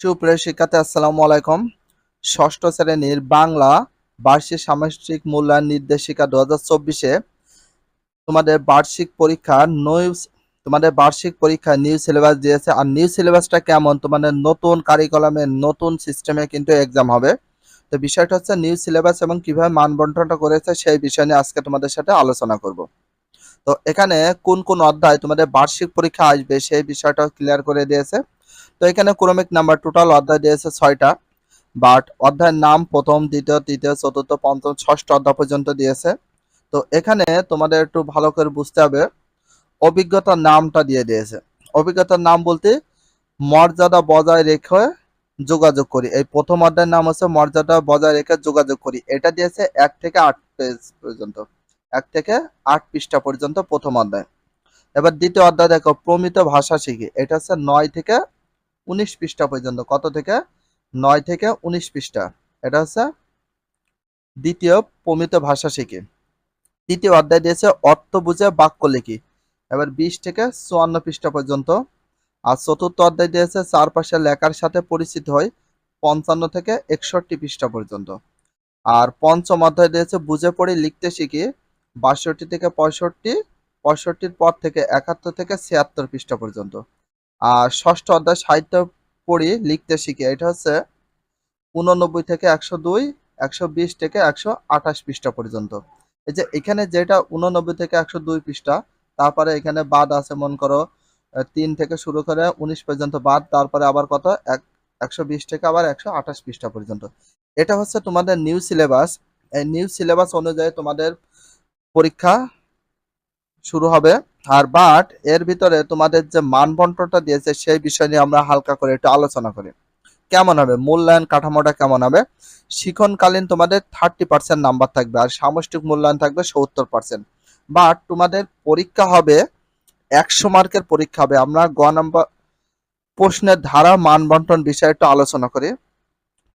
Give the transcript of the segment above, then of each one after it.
সুপ্রিয় শিক্ষার্থী, আসসালামু আলাইকুম। ষষ্ঠ শ্রেণির বাংলা বার্ষিক সামষ্টিক মূল্যায়ন নির্দেশিকা দু হাজার চব্বিশে তোমাদের বার্ষিক পরীক্ষা নিউ তোমাদের বার্ষিক পরীক্ষা নিউ সিলেবাস দিয়েছে। আর নিউ সিলেবাসটা কেমন? তোমাদের নতুন কারিকুলামে নতুন সিস্টেমে কিন্তু এক্সাম হবে। তো বিষয়টা হচ্ছে নিউ সিলেবাস এবং কীভাবে মান বন্টনটা করেছে সেই বিষয় নিয়ে আজকে তোমাদের সাথে আলোচনা করব। তো এখানে কোন কোন অধ্যায় তোমাদের বার্ষিক পরীক্ষা আসবে সেই বিষয়টা ক্লিয়ার করে দিয়েছে। তো এখানে ক্রমিক নাম্বার টোটাল অধ্যায় দিয়েছে ছয়টা বাট অধ্যায়ের নাম প্রথম, দ্বিতীয়, তৃতীয়, চতুর্থ, পঞ্চম, ষষ্ঠ অধ্যায় পর্যন্ত দিয়েছে। তো এখানে তোমাদের একটু ভালো করে বুঝতে হবে, অভিজ্ঞতার নামটা দিয়ে দিয়েছে। অভিজ্ঞতার নাম বলতে মর্যাদা বজায় রেখে যোগাযোগ করি। এই প্রথম অধ্যায়ের নাম হচ্ছে মর্যাদা বজায় রেখে যোগাযোগ করি। এটা দিয়েছে এক থেকে আট পেজ পর্যন্ত, এক থেকে আট পৃষ্ঠা পর্যন্ত প্রথম অধ্যায়। এবার দ্বিতীয় অধ্যায় দেখো, প্রমিত ভাষা শিখি। এটা হচ্ছে নয় থেকে উনিশ পৃষ্ঠা পর্যন্ত। কত থেকে? নয় থেকে উনিশ পৃষ্ঠা। এটা হচ্ছে দ্বিতীয় প্রমিত ভাষা শিখি। তৃতীয় অধ্যায় দিয়েছে অর্থ বুঝে বাক্য লিখি। এবার বিশ থেকে চুয়ান্ন পৃষ্ঠা পর্যন্ত। আর চতুর্থ অধ্যায় দিয়েছে চারপাশে লেখার সাথে পরিচিত হয় পঞ্চান্ন থেকে একষট্টি পৃষ্ঠা পর্যন্ত। আর পঞ্চম অধ্যায় দিয়েছে বুঝে পড়ে লিখতে শিখি বাষট্টি থেকে পঁয়ষট্টি, পঁয়ষট্টির পর থেকে একাত্তর থেকে ছিয়াত্তর পৃষ্ঠা পর্যন্ত। আর ষষ্ঠ অধ্যায় সাহিত্য পড়ি, লিখতে শিখি। এটা হচ্ছে উননব্বই থেকে একশো দুই, একশো বিশ থেকে একশো আঠাশ পৃষ্ঠা পর্যন্ত। এই যে এখানে যেটা উননব্বই থেকে একশো দুই পৃষ্ঠা, তারপরে এখানে বাদ আছে, মন করো তিন থেকে শুরু করে উনিশ পর্যন্ত বাদ, তারপরে আবার কত? এক একশো বিশ থেকে আবার একশো আঠাশ পৃষ্ঠা পর্যন্ত। এটা হচ্ছে তোমাদের নিউ সিলেবাস এই নিউ সিলেবাস অনুযায়ী তোমাদের পরীক্ষা শুরু হবে। আর বাট এর ভিতরে তোমাদের যে মানবন্টনটা দিয়েছে সেই বিষয় নিয়ে আমরা হালকা করে একটু আলোচনা করি। কেমন হবে? মূল্যায়ন কাঠামোটা কেমন হবে? শিখনকালীন তোমাদের থার্টি পার্সেন্ট নাম্বার থাকবে আর সামষ্টিক মূল্যায়ন থাকবে সত্তর পার্সেন্ট বাট তোমাদের পরীক্ষা হবে, একশো মার্কের পরীক্ষা হবে। আমরা গ নাম্বার প্রশ্নের ধারা মানবন্টন বিষয়ে একটু আলোচনা করি।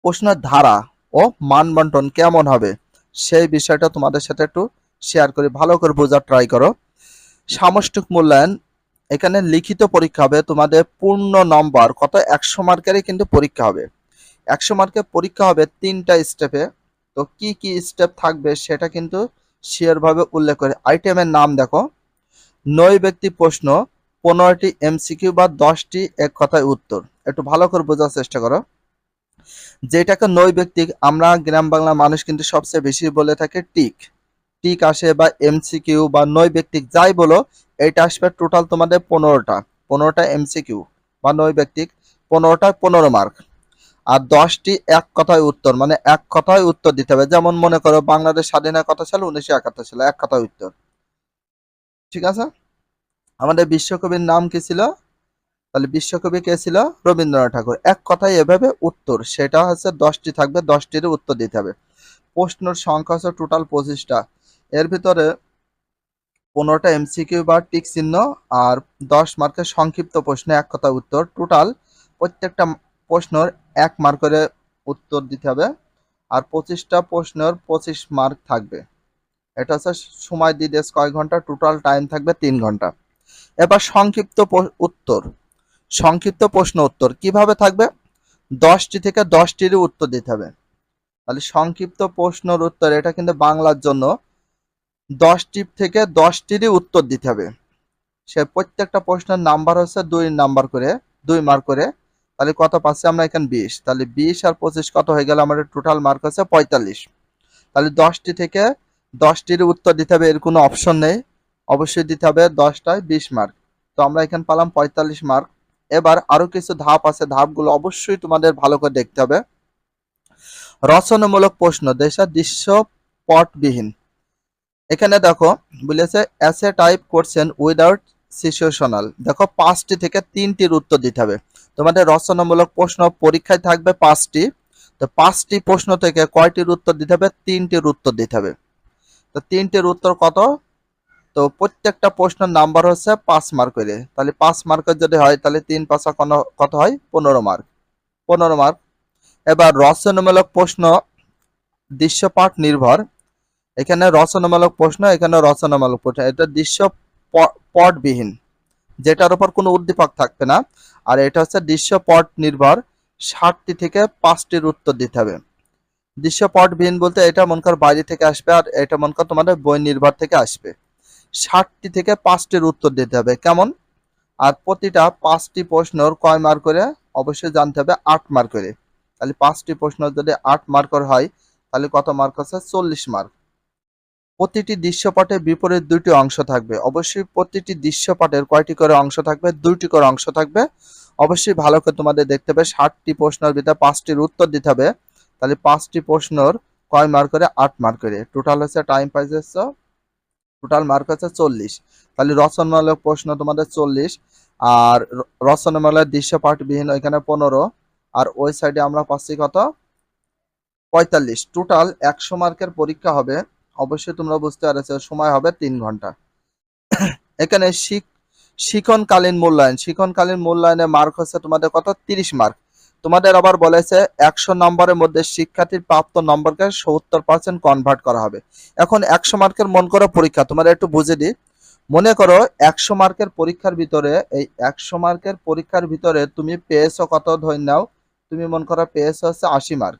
প্রশ্নের ধারা ও মানবন্টন কেমন হবে? সেই বিষয়টা তোমাদের সাথে একটু শেয়ার করি। ভালো করে বোঝার ট্রাই করো। সামষ্টিক মূল্যায়ন, এখানে লিখিত পরীক্ষা হবে, তোমাদের পূর্ণ নম্বর কত? একশো মার্কেরই কিন্তু পরীক্ষা হবে। একশো মার্কের পরীক্ষা হবে তিনটা স্টেপে তো কি কি স্টেপ থাকবে সেটা কিন্তু শিওর ভাবে উল্লেখ করে আইটেমের নাম দেখো। নয় ব্যক্তি প্রশ্ন, পনেরোটি এমসিকিউ বা দশটি এক কথায় উত্তর। একটু ভালো করে বোঝার চেষ্টা করো। যেটাকে নয় ব্যক্তি, আমরা গ্রাম বাংলার মানুষ কিন্তু সবচেয়ে বেশি বলে থাকে টিক। টিক আসে বা এমসিকিউ বা নয় ব্যক্তি যাই বলো এটা আসবে টোটাল তোমাদের পনেরোটা পনেরোটা এমসিকিউ বা নয় ব্যক্তি পনেরোটা পনেরো মার্ক আর দশটি এক কথায় উত্তর মানে এক কথায় উত্তর দিতে হবে। যেমন মনে করো বাংলাদেশ স্বাধীনের কথা ছিল, উনিশশো একাত্তর ছিল, এক কথায় উত্তর। ঠিক আছে? আমাদের বিশ্বকবির নাম কি ছিল? তাহলে বিশ্বকবি কে ছিল? রবীন্দ্রনাথ ঠাকুর। এক কথায় এভাবে উত্তর, সেটা হচ্ছে দশটি থাকবে, দশটির উত্তর দিতে হবে। প্রশ্নের সংখ্যা হচ্ছে টোটাল পঁচিশটা। এর ভিতরে পনেরোটা এমসিকিউ বা টিক চিহ্ন আর দশ মার্কের সংক্ষিপ্ত প্রশ্নে এক কথা উত্তর। টোটাল প্রত্যেকটা প্রশ্নের এক মার্ক করে উত্তর দিতে হবে আর পঁচিশটা প্রশ্নের পঁচিশ মার্ক থাকবে। এটা হচ্ছে সময় দিয়ে কয় ঘণ্টা টোটাল টাইম থাকবে তিন ঘণ্টা। এবার সংক্ষিপ্ত উত্তর। সংক্ষিপ্ত প্রশ্ন উত্তর কীভাবে থাকবে? দশটি থেকে দশটির উত্তর দিতে হবে। তাহলে সংক্ষিপ্ত প্রশ্নের উত্তর, এটা কিন্তু বাংলার জন্য দশটি থেকে দশটিরই উত্তর দিতে হবে। সে প্রত্যেকটা প্রশ্নের নাম্বার হচ্ছে দুই নাম্বার করে, দুই মার্ক করে। তাহলে কত পাচ্ছি আমরা এখানে বিশ? তাহলে বিশ আর পঁচিশ কত হয়ে গেল? আমাদের টোটাল মার্ক হচ্ছে পঁয়তাল্লিশ। তাহলে দশটি থেকে দশটির উত্তর দিতে হবে, এর কোনো অপশন নেই। অবশ্যই দিতে হবে দশটায় বিশ মার্ক তো আমরা এখানে পালাম পঁয়তাল্লিশ মার্ক এবার আরও কিছু ধাপ আছে। ধাপগুলো অবশ্যই তোমাদের ভালো করে দেখতে হবে। রচনামূলক প্রশ্ন, দেশা দৃশ্যপটবিহীন। এখানে দেখো বলেছে অ্যাসে টাইপ করছেন উইদাউট সিচুয়েশনাল দেখো, পাঁচটি থেকে তিনটির উত্তর দিতে হবে। তোমাদের রচনামূলক প্রশ্ন পরীক্ষায় থাকবে পাঁচটি। তো পাঁচটি প্রশ্ন থেকে কয়টির উত্তর দিতে হবে? তিনটির উত্তর দিতে হবে। তো তিনটির উত্তর কত? তো প্রত্যেকটা প্রশ্নের নাম্বার হচ্ছে পাঁচ মার্ক তাহলে পাঁচ মার্কের যদি হয়, তাহলে তিন পাঁচা কোনো- কত হয়? পনেরো মার্ক। পনেরো মার্ক। এবার রচনামূলক প্রশ্ন, দৃশ্যপাঠ নির্ভর। এখানে রচনামূলক প্রশ্ন, এখানে রচনামূলক প্রশ্ন। এটা দৃশ্য পটবিহীন, যেটার উপর কোনো উদ্দীপক থাকবে না। আর এটা হচ্ছে দৃশ্যপট নির্ভর, ষাটটি থেকে পাঁচটির উত্তর দিতে হবে। দৃশ্যপটবিহীন বলতে এটা মন কর বাইরে থেকে আসবে, আর এটা মন কর তোমাদের বই নির্ভর থেকে আসবে। ষাটটি থেকে পাঁচটির উত্তর দিতে হবে, কেমন? আর প্রতিটা পাঁচটি প্রশ্নর কয় মার্ক করে? অবশ্যই জানতে হবে আট মার্ক করে। তাহলে পাঁচটি প্রশ্ন যদি আট মার্কর হয়, তাহলে কত মার্ক আছে চল্লিশ মার্ক। প্রতিটি দৃশ্যপটে বিপরীত দুইটি অংশ থাকবে। অবশ্যই প্রতিটি দৃশ্যপটের কয়টি করে অংশ থাকবে? দুইটি করে অংশ থাকবে। অবশ্যই ভালো করে তোমাদের দেখতে হবে। ষাটটি প্রশ্নের ভিতরে পাঁচটির উত্তর দিতে হবে। তাহলে পাঁচটি প্রশ্নর কয় মার্ক করে? আট মার্ক করে। টোটাল হচ্ছে টাইম পাইজ হচ্ছে টোটাল মার্ক হচ্ছে চল্লিশ। তাহলে রচনামূলক প্রশ্ন তোমাদের চল্লিশ। আর রচনামূলক দৃশ্যপাঠবিহীন ওইখানে পনেরো। আর ওই সাইডে আমরা পাচ্ছি কত? পঁয়তাল্লিশ। টোটাল একশো মার্কের পরীক্ষা হবে। অবশ্যই তোমরা বুঝতে পারছ, সময় হবে তিন ঘণ্টা। এখানে শিখ শিক্ষণকালীন মূল্যায়ন। শিখনকালীন মূল্যায়নে মার্ক হচ্ছে তোমাদের কত? তিরিশ মার্ক তোমাদের আবার বলেছে একশো নম্বরের মধ্যে শিক্ষার্থীর প্রাপ্ত নম্বরকে সত্তর পার্সেন্ট কনভার্ট করা হবে। এখন একশো মার্কের মন করো পরীক্ষা তোমাদের একটু বুঝে দিই মনে করো একশো মার্কের পরীক্ষার ভিতরে, এই একশো মার্কের পরীক্ষার ভিতরে তুমি পেয়েছ কত? ধরে নাও, তুমি মন করো পেয়েছ হচ্ছে আশি মার্ক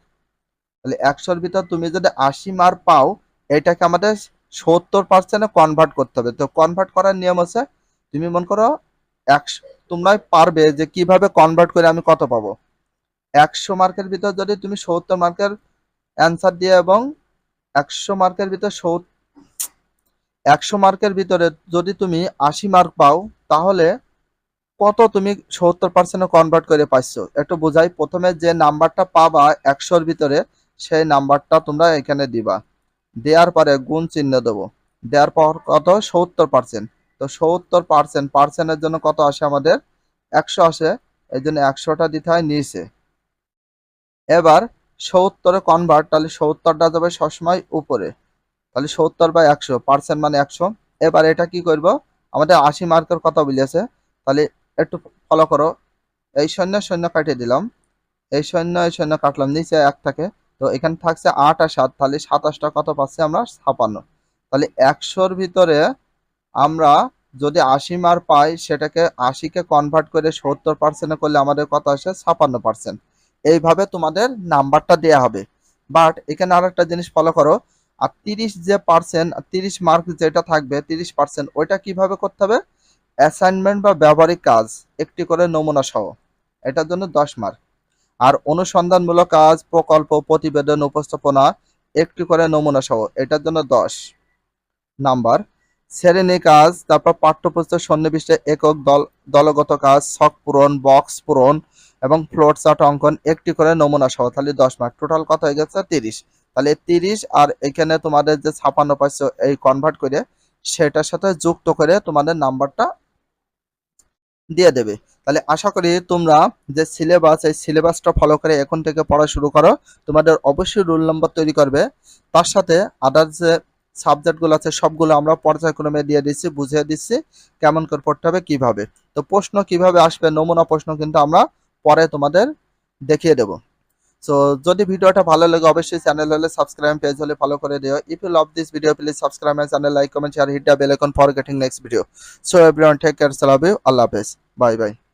তাহলে একশোর ভিতর তুমি যদি আশি মার্ক পাও এটাকে আমাদের সত্তর পার্সেন্টে কনভার্ট করতে হবে। তো কনভার্ট করার নিয়ম আছে তুমি মনে করো একশো, তোমরাই পারবে যে কীভাবে কনভার্ট করে আমি কত পাবো। একশো মার্কের ভিতর যদি তুমি সত্তর মার্কের অ্যান্সার দিয়ে এবং একশো মার্কের ভিতর একশো মার্কের ভিতরে যদি তুমি আশি মার্ক পাও, তাহলে কত তুমি সত্তর পার্সেন্টে কনভার্ট করে পাইছো? একটু বোঝাই। প্রথমে যে নাম্বারটা পাবা একশোর ভিতরে, সেই নাম্বারটা তোমরা এখানে দিবা। দেওয়ার পরে গুণ চিহ্ন দেবো। দেওয়ার পর কত? সত্তর পার্সেন্ট তো সত্তর পার্সেন্ট পার্সেন্টের জন্য কত আসে আমাদের? একশো আসে। এই জন্য একশোটা দিতে হয় নিচে। এবার সত্তরে কনভার্ট তাহলে সত্তরটা যাবে সবসময় উপরে। তাহলে সত্তর বাই একশো পার্সেন্ট মানে একশো। এবার এটা কি করব? আমাদের আশি মার্কের কথা বলেছে। তাহলে একটু ফলো করো। এই শূন্য শূন্য কাটিয়ে দিলাম। এই শূন্য এই শূন্য কাটলাম। নিচে এক থাকে তো এখানে থাকছে আট আর সাত, তাহলে সাতাশটা কত পাচ্ছি আমরা? ছাপান্ন। তাহলে একশোর ভিতরে আমরা যদি আশি মার্ক পাই, সেটাকে আশিকে কনভার্ট করে সত্তর পার্সেন্টে করলে আমাদের কত আসে? ছাপান্ন পার্সেন্ট এইভাবে তোমাদের নাম্বারটা দেয়া হবে। বাট এখানে আর একটা জিনিস ফলো করো। আর তিরিশ যে পার্সেন্ট তিরিশ মার্ক যেটা থাকবে, তিরিশ পার্সেন্ট ওইটা কীভাবে করতে হবে? অ্যাসাইনমেন্ট বা ব্যবহারিক কাজ, একটি করে নমুনা সহ। এটার জন্য দশ মার্ক। আর অনুসন্ধানমূলক কাজ, প্রকল্প, প্রতিবেদন, উপস্থাপনা, একটি করে নমুনা সহ। এটার জন্য দশ। নাম্বার, শ্রেণি কাজ, তারপর পাঠ্যপুস্তক সন্নিবিষ্ট একক দল, দলগত কাজ, ছক পূরণ, বক্স পূরণ এবং ফ্লোর চার্ট অঙ্কন, একটি করে নমুনা সহ। তাহলে দশ মার্ক। টোটাল কত হয়ে গেছে? তিরিশ। তাহলে তিরিশ আর এখানে তোমাদের যে ছাপান্ন পাইছো এই কনভার্ট করে, সেটার সাথে যুক্ত করে তোমাদের নাম্বারটা দিয়ে দেবে। তাহলে আশা করি তোমরা যে সিলেবাস এই সিলেবাসটা ফলো করে এখন থেকে পড়া শুরু করো, তোমাদের অবশ্যই রোল নম্বর তৈরি করবে। তার সাথে আদার যে সাবজেক্টগুলো আছে, সবগুলো আমরা পর্যায়ক্রমে দিয়ে দিচ্ছি, বুঝিয়ে দিচ্ছি কেমন করে পড়তে হবে, কীভাবে। তো প্রশ্ন কীভাবে আসবে, নমুনা প্রশ্ন কিন্তু আমরা পরে তোমাদের দেখিয়ে দেব। সো যদি ভিডিওটা ভালো লাগে, অবশ্যই চ্যানেল হলে সাবস্ক্রাইব পেজ হলে ফলো করে দিও। If you love this video please subscribe my channel like comment share hit the bell icon for getting next video so everyone take care সালাভ you আল্লাহ হাফেজ বাই বাই